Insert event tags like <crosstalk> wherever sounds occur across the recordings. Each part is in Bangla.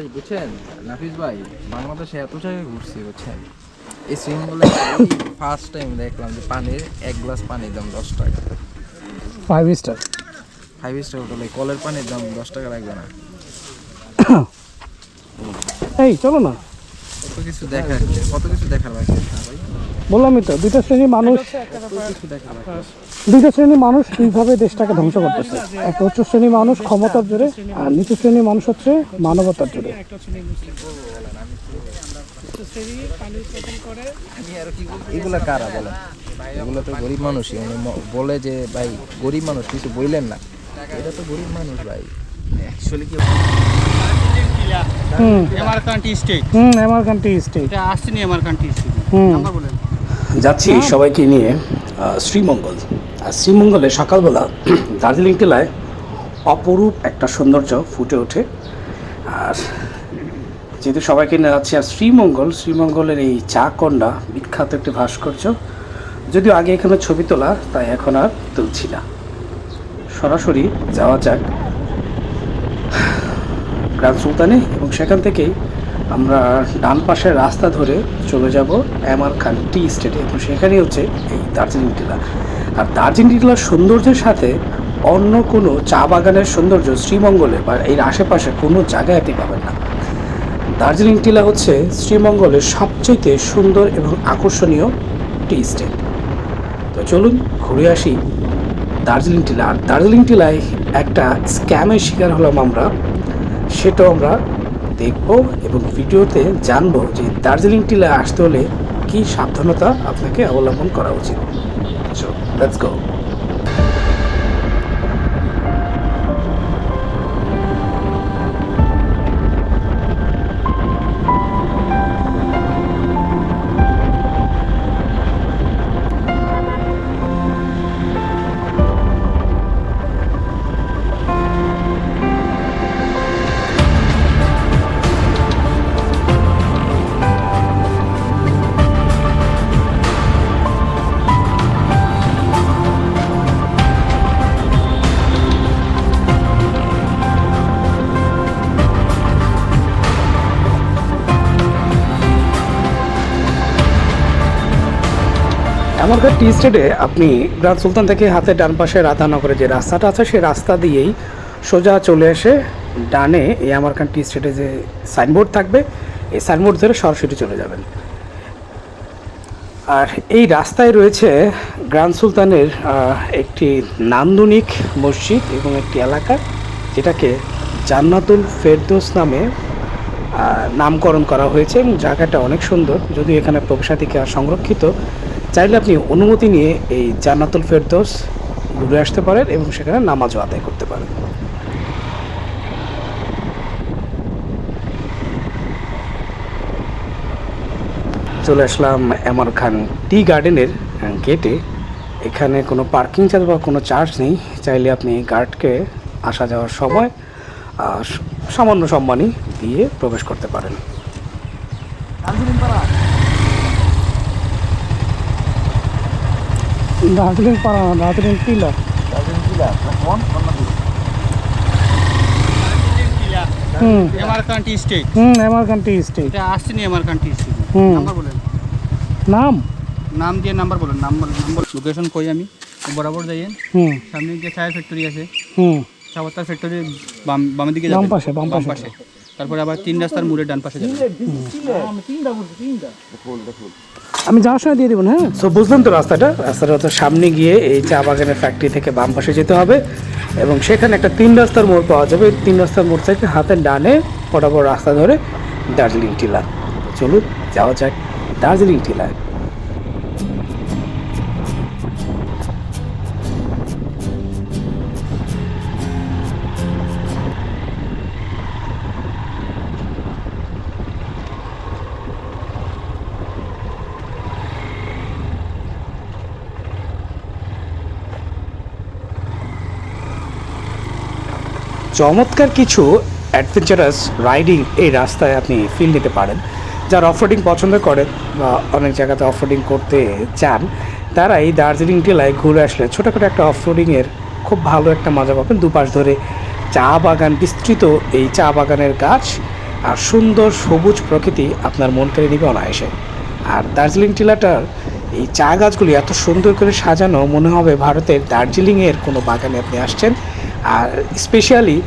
ভাই বুঝছেন? নাফিস ভাই বাংলাদেশে এত জায়গায় ঘুরছি বুঝছেন? এই শ্রীমঙ্গলে ফার্স্ট টাইম দেখলাম যে পানির এক গ্লাস পানির দাম দশ টাকা। ফাইভ স্টার ফাইভ স্টার হোটেলে কলের পানির দাম দশ টাকা লাগবে না। <coughs> এই চলো না। কিছু দেখার কত কিছু দেখার বাকি ভাই। বললামই তো দুইটা শ্রেণির মানুষ। দুইটা শ্রেণির মানুষ দুইভাবে দেশটাকে ধ্বংস করতেছে। একটা উচ্চ শ্রেণির মানুষ ক্ষমতার জোরে আর নিচু শ্রেণির মানুষ হচ্ছে মানবতার জোরে। এগুলা কারা বলেন? এগুলো তো গরিব মানুষই। উনি বলে যে ভাই গরিব মানুষ কিছু বললেন না। এটা তো গরিব মানুষ ভাই। অ্যাকচুয়ালি কি যাচ্ছি সবাইকে নিয়ে শ্রীমঙ্গল। আর শ্রীমঙ্গলে সকালবেলা <clears throat> দার্জিলিং টিলায় অপরূপ একটা সৌন্দর্য ফুটে ওঠে। আর যেহেতু সবাইকে নিয়ে যাচ্ছি আর শ্রীমঙ্গল শ্রীমঙ্গলের এই চা কন্ডা বিখ্যাত একটি ভাস্কর্য যদিও আগে এখানে ছবি তোলা তাই এখন আর তুলছি না। সরাসরি যাওয়া যাক। গ্রান্ড সুলতানে এবং সেখান থেকেই আমরা ডান পাশের রাস্তা ধরে চলে যাব এমআর খান টি স্টেটে এবং সেখানেই হচ্ছে এই দার্জিলিং টিলা। আর দার্জিলিং টিলার সৌন্দর্যের সাথে অন্য কোনো চা বাগানের সৌন্দর্য শ্রীমঙ্গলে বা এর আশেপাশে কোনো জায়গায় আপনি পাবেন না। দার্জিলিং টিলা হচ্ছে শ্রীমঙ্গলের সবচেয়ে সুন্দর এবং আকর্ষণীয় টি স্টেট। তো চলুন ঘুরে আসি দার্জিলিং টিলা। আর দার্জিলিং টিলায় একটা স্ক্যামের শিকার হলাম আমরা। সেটাও আমরা দেখব এবং ভিডিওতে জানব যে দার্জিলিং টিলায় আসতে হলে কী সাবধানতা আপনাকে অবলম্বন করা উচিত। লেটস গো এমনকার টি স্টেটে আপনি গ্রান্ড সুলতান থেকে হাতে ডান পাশে রাধানগরে যে রাস্তাটা আছে, সেই রাস্তা দিয়েই সোজা চলে এসে ডানে এই আমার খান টি স্টেটে যে সাইনবোর্ড থাকবে, এই সাইনবোর্ড ধরে সরাসরি চলে যাবেন। আর এই রাস্তায় রয়েছে গ্রান্ড সুলতানের একটি নান্দনিক মসজিদ এবং একটি এলাকা, যেটাকে জান্নাতুল ফেরদৌস নামে নামকরণ করা হয়েছে এবং জায়গাটা অনেক সুন্দর। যদিও এখানে প্রবেশাধিকার সংরক্ষিত চাইলে আপনি অনুমতি নিয়ে এই জান্নাতুল ফেরদৌস ঘুরে আসতে পারেন এবং সেখানে নামাজও আদায় করতে পারেন। চলে আসলাম এমর খান টি গার্ডেনের গেটে এখানে কোনো পার্কিং চার্জ বা কোনো চার্জ নেই। চাইলে আপনি গার্ডকে আসা যাওয়ার সময় সামান্য সম্মানই দিয়ে প্রবেশ করতে পারেন। দার্জিলিং পাড়া না, দার্জিলিং টিলা? হুম। আমার কান্ট্রি স্টেট হুম কান্ট্রি স্টেট এটা আসছে নি আমার কান্ট্রি স্টেট হুম। নাম্বার বলেন। নাম? নাম দিয়ে নাম্বার বলেন। Number number. লোকেশন কই আমি? বরাবর হুম। সামনে যে চায়ের ফ্যাক্টরি আছে। হুম। ফ্যাক্টরি বাম বামের দিকে বাম পাশে, বাম পাশে। তারপরে আবার তিন রাস্তার মুড়ে ডান পাশে যাবেন আমি যাওয়ার সময় দিয়ে দেবো হ্যাঁ? সো বুঝলাম তো রাস্তাটা। রাস্তাটা তো সামনে গিয়ে এই চা বাগানের ফ্যাক্টরি থেকে বাম পাশে যেতে হবে এবং সেখানে একটা তিন রাস্তার মোড় পাওয়া যাবে। তিন রাস্তার মোড় থেকে হাতে ডানে বরাবর রাস্তা ধরে দার্জিলিং টিলা। চলুন, যাওয়া যাক দার্জিলিং টিলায়। চমৎকার কিছু অ্যাডভেঞ্চারাস রাইডিং এই রাস্তায় আপনি ফিল নিতে পারেন। যারা অফরোডিং পছন্দ করেন বা অনেক জায়গাতে অফরোডিং করতে চান তারা এই দার্জিলিং টিলায় ঘুরে আসলে ছোটোখাটো একটা অফরোডিংয়ের খুব ভালো একটা মজা পাবেন। দুপাশ ধরে চা বাগান, বিস্তৃত এই চা বাগানের গাছ আর সুন্দর সবুজ প্রকৃতি আপনার মন কেড়ে নেবে অনায়াসে। আর দার্জিলিং টিলাটার এই চা গাছগুলি এত সুন্দর করে সাজানো, মনে হবে ভারতের দার্জিলিংয়ের কোনো বাগানে আপনি আসছেন। আর স্পেশালি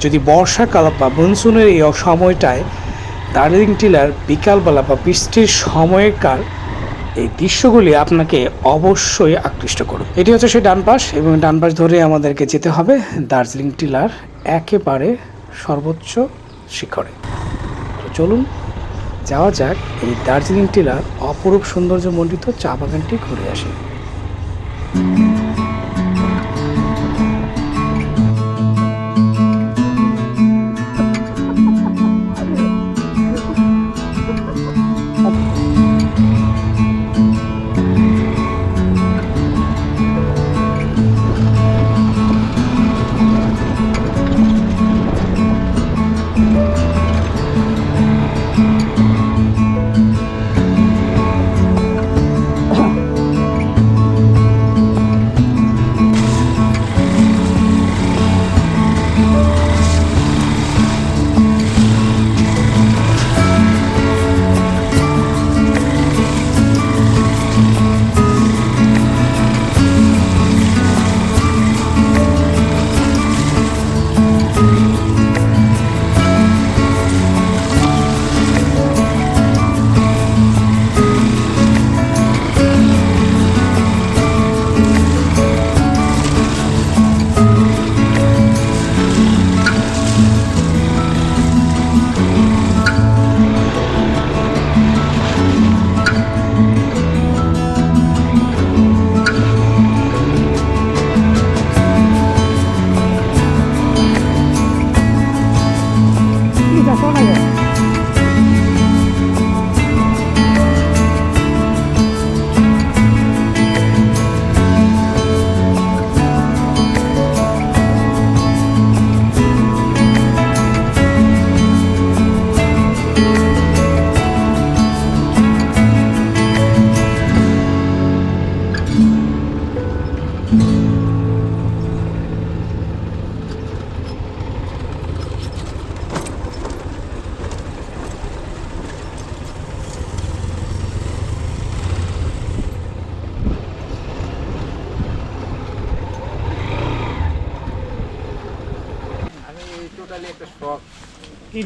যদি বর্ষাকাল বা মনসুনের এই সময়টায় দার্জিলিং টিলার বিকালবেলা বা বৃষ্টির সময়কার এই দৃশ্যগুলি আপনাকে অবশ্যই আকৃষ্ট করবে এটি হচ্ছে সেই ডান পাশ এবং ডান পাশ ধরে আমাদেরকে যেতে হবে দার্জিলিং টিলার একেবারে সর্বোচ্চ শিখরে। তো চলুন যাওয়া যাক এই দার্জিলিং টিলার অপরূপ সৌন্দর্য মণ্ডিত চা বাগানটি ঘুরে আসি।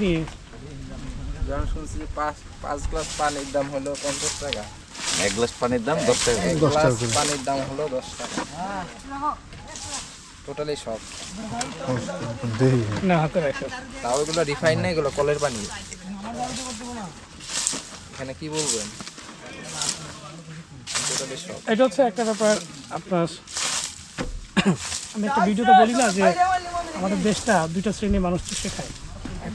নিয়ে যখন শুনছি পাঁচ পাঁচ গ্লাস পানির দাম হলো পঞ্চাশ টাকা। এক গ্লাস পানির দাম দশ টাকা এক গ্লাস পানির দাম হলো দশ টাকা। টোটালি শখ না হাতে রাখো। তাও এগুলো রিফাইন না এগুলো কলের পানি? এখানে কি বলবেন? টোটালি এটা হচ্ছে একটা ব্যাপার আপনার আমি একটা ভিডিওতে বলি না যে আমাদের দেশটা দুইটা শ্রেণির মানুষকে শেখায়।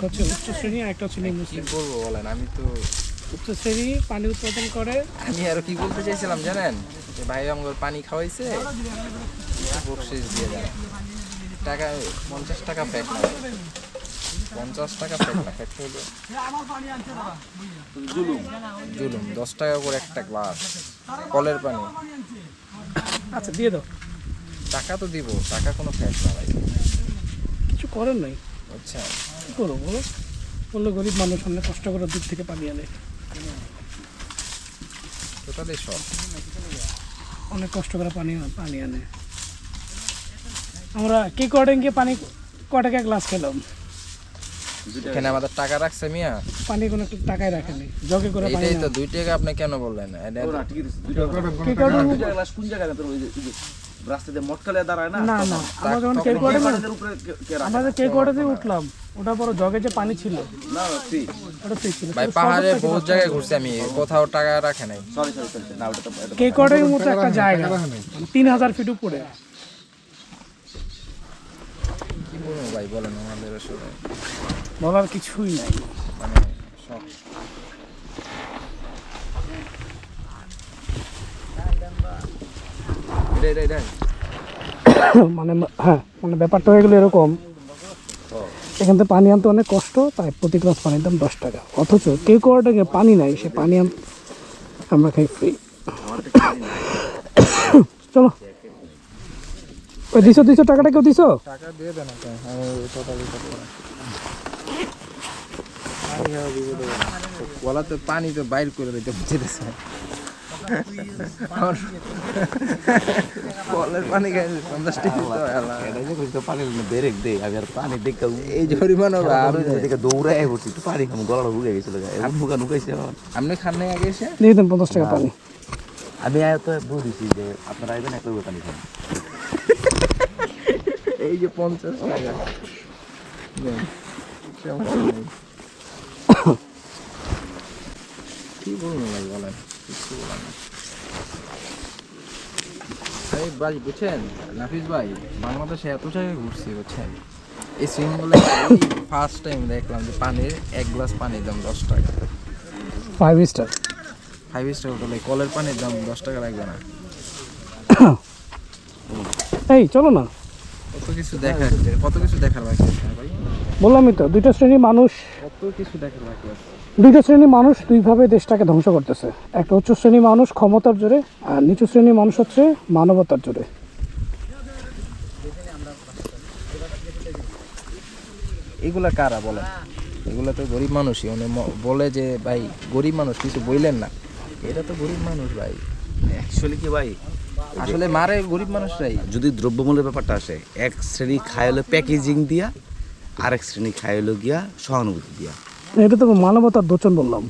এক হচ্ছে উচ্চ শ্রেণি আর একটা হচ্ছে নিম্ন কি শ্রেণি। বলব বলেন আমি তো উচ্চ শ্রেণি পানি উৎপাদন করে। আমি আরও কি বলতে চাইছিলাম জানেন? যে ভাই আমাকে পানি খাওয়াইছে বকশিস দিয়ে দেয় টাকা পঞ্চাশ টাকা ফ্যাট না। পঞ্চাশ টাকা ফ্যাট না ফ্যাট হইল। জুলুম। দশ টাকা করে একটা গ্লাস কলের পানি। আচ্ছা দিয়ে দাও। টাকা তো দিব টাকা কোনো ফ্যাট না ভাই। কিছু করেন নাই। আচ্ছা। কি করব বলো? বলল গরিব মানুষ অনেক কষ্ট করে দূর থেকে পানি আনে সব। অনেক কষ্ট করে পানি পানি আনে। আমরা কে কটেন গিয়ে পানি ক গ্লাস খেলাম? এখানে আমাদের টাকা রাখছে মিয়া। পানি কোনো একটা টাকায় রাখেনি জগে করে পানি এইটাই না তো দুই টাকা আপনি কেন বললেন? এটা কে কটেন কোন জায়গায় তোর ওই যে ওই যে। রাস্তাতে মটকালে দাঁড়ায় না না না। আমরা যখন কে কটেন তাদের উপরে কে- কে আমরা যে কে কটেতে উঠলাম ওটা পরে জগে যে পানি ছিল। না ওটা ফ্রি ছিল। ভাই পাহাড়ে বহুত জায়গায় ঘুরছি আমি কোথাও টাকা রাখে নাই। সরি সরি সরি না ওটা তো এটা তো- মতো একটা জায়গা। তিন হাজার ফিট উপরে। কি বলব ভাই বলেন আমাদের আসলে। বলার কিছুই নাই। মানে শখ এটাই এটাই এটাই <coughs> মানে হ্যাঁ মানে ব্যাপারটা হয়ে গেলো এরকম। এখান থেকে পানি আনতে অনেক কষ্ট তাই প্রতি গ্লাস পানির দাম দশ টাকা। অথচ কে কোয়ার্টারে পানি নাই সে পানি আন আমরা খাই ফ্রি <coughs> চলো। ওই দিছো দিছো টাকাটা কেউ দিছো? টাকা দিয়ে দেন পানি তো বাইর করে দিতে আমার কলের পানি খাই পঞ্চাশ টাকা দে আমি আর পানি দেখে দৌড়াই পড়ছি তো পানি খাম গলাটা হুগে গেছিল আগে পঞ্চাশ টাকা আমি আয় তো যে আপনারা আইবেন এক পানি খান এই যে পঞ্চাশ টাকা। কি বলুন বলেন কিছু বলার না। এই ভাই বুঝছেন? নাফিস ভাই বাংলাদেশে এত জায়গায় ঘুরছি বুঝছেন? এই সিঙ্গলে ফার্স্ট টাইম দেখলাম যে পানির এক গ্লাস পানির দাম দশ টাকা। ফাইভ স্টার ফাইভ স্টার হোটেলে কলের পানির দাম দশ টাকা লাগবে না। এই চলো না। কত কিছু দেখার কত কিছু দেখার বাকি আছে হ্যাঁ ভাই? বললামই তো দুইটা শ্রেণির মানুষ। কত কিছু দেখার বাকি আছে। দুইটা শ্রেণির মানুষ দুইভাবে দেশটাকে ধ্বংস করতেছে। একটা উচ্চ শ্রেণির মানুষ ক্ষমতার জোরে আর নিচু শ্রেণির মানুষ হচ্ছে মানবতার জোরে। এগুলা কারা বলেন? এগুলা তো গরিব মানুষই। মানে বলে যে ভাই গরিব মানুষ কিছু বইলেন না। এটা তো গরিব মানুষ ভাই। অ্যাকচুয়ালি কি ভাই? আসলে মারে গরিব মানুষরাই। যদি দ্রব্যমূল্যের ব্যাপারটা আসে এক শ্রেণি খায় হলো প্যাকেজিং দিয়া আরেক শ্রেণি খায় হলো গিয়া সহানুভূতি দিয়া। এটা তো মানবতার দোচন বললাম।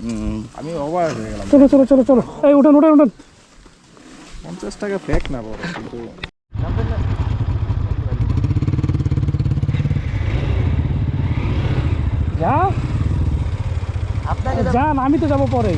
আমি অবাক হয়ে গেলাম। চলো চলো চলো চলো। এই উঠেন উঠেন উঠেন। পঞ্চাশ টাকা ফেক না বড় কিন্তু যা যান আমি তো যাব পরে।